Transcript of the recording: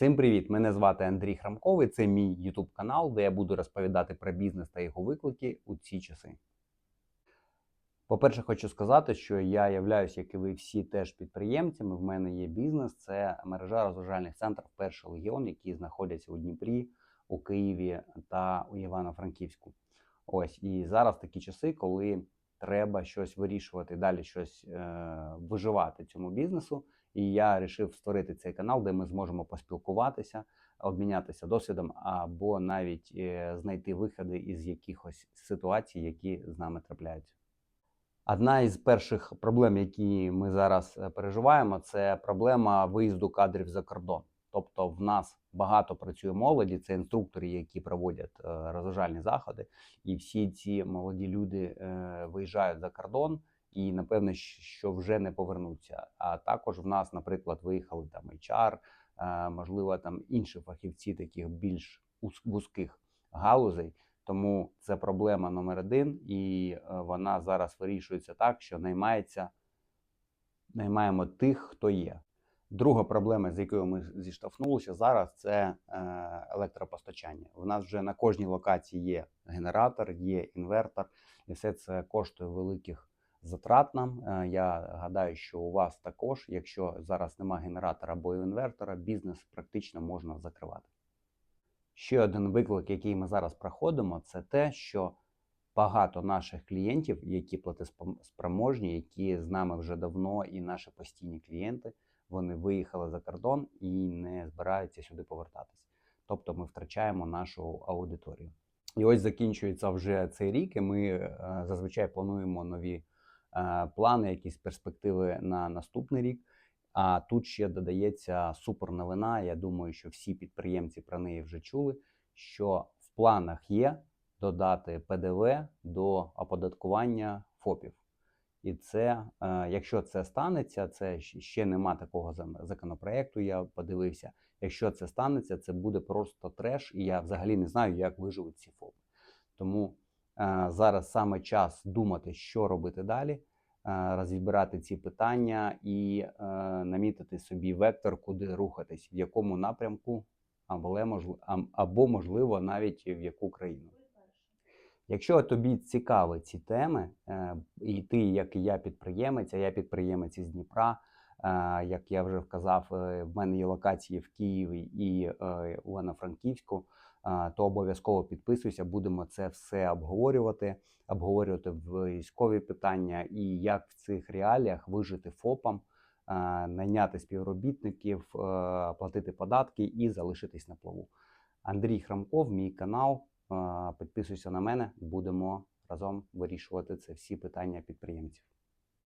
Всім привіт! Мене звати Андрій Храмковий. Це мій YouTube канал, де я буду розповідати про бізнес та його виклики у ці часи. По-перше, хочу сказати, що я являюсь, як і ви всі, теж підприємцями. В мене є бізнес, це мережа розважальних центрів Перший легіон, які знаходяться у Дніпрі, у Києві та у Івано-Франківську. Ось і зараз такі часи, коли треба щось вирішувати, далі щось е- виживати цьому бізнесу. І я вирішив створити цей канал, де ми зможемо поспілкуватися, обмінятися досвідом або навіть е, знайти виходи із якихось ситуацій, які з нами трапляються. Одна із перших проблем, які ми зараз е, переживаємо, це проблема виїзду кадрів за кордон. Тобто, в нас багато працює молоді, це інструктори, які проводять е, розважальні заходи, і всі ці молоді люди е, виїжджають за кордон і напевно, що вже не повернуться. А також в нас, наприклад, виїхали там HR, е, можливо, там інші фахівці таких більш вузьких галузей. Тому це проблема номер один, і вона зараз вирішується так, що наймається, наймаємо тих, хто є. Друга проблема, з якою ми зіштовхнулися зараз, це е, електропостачання. У нас вже на кожній локації є генератор, є інвертор, і все це коштує великих затрат нам. Е, Я гадаю, що у вас також, якщо зараз немає генератора або інвертора, бізнес практично можна закривати. Ще один виклик, який ми зараз проходимо, це те, що багато наших клієнтів, які платоспроможні, які з нами вже давно, і наші постійні клієнти, вони виїхали за кордон і не збираються сюди повертатись. Тобто ми втрачаємо нашу аудиторію. І ось закінчується вже цей рік, і ми е, зазвичай плануємо нові е, плани, якісь перспективи на наступний рік. А тут ще додається супер новина. Я думаю, що всі підприємці про неї вже чули. Що в планах є додати ПДВ до оподаткування ФОПів. І це, е, якщо це станеться, це ще нема такого законопроекту. Я подивився. Якщо це станеться, це буде просто треш, і я взагалі не знаю, як виживуть ці ФОПи. Тому е, зараз саме час думати, що робити далі, е, розібрати ці питання і намітити собі вектор, куди рухатись, в якому напрямку, або, можливо, або можливо навіть в яку країну. Якщо тобі цікаві ці теми, е, і ти, як і я, підприємець, а я підприємець із Дніпра, е, як я вже вказав, е, в мене є локації в Києві і у Івано-Франківську, то обов'язково підписуйся, будемо це все обговорювати, обговорювати військові питання і як в цих реаліях вижити ФОПам, найняти співробітників, платити податки і залишитись на плаву. Андрій Храмков, мій канал. Підписуйся на мене, будемо разом вирішувати це всі питання підприємців.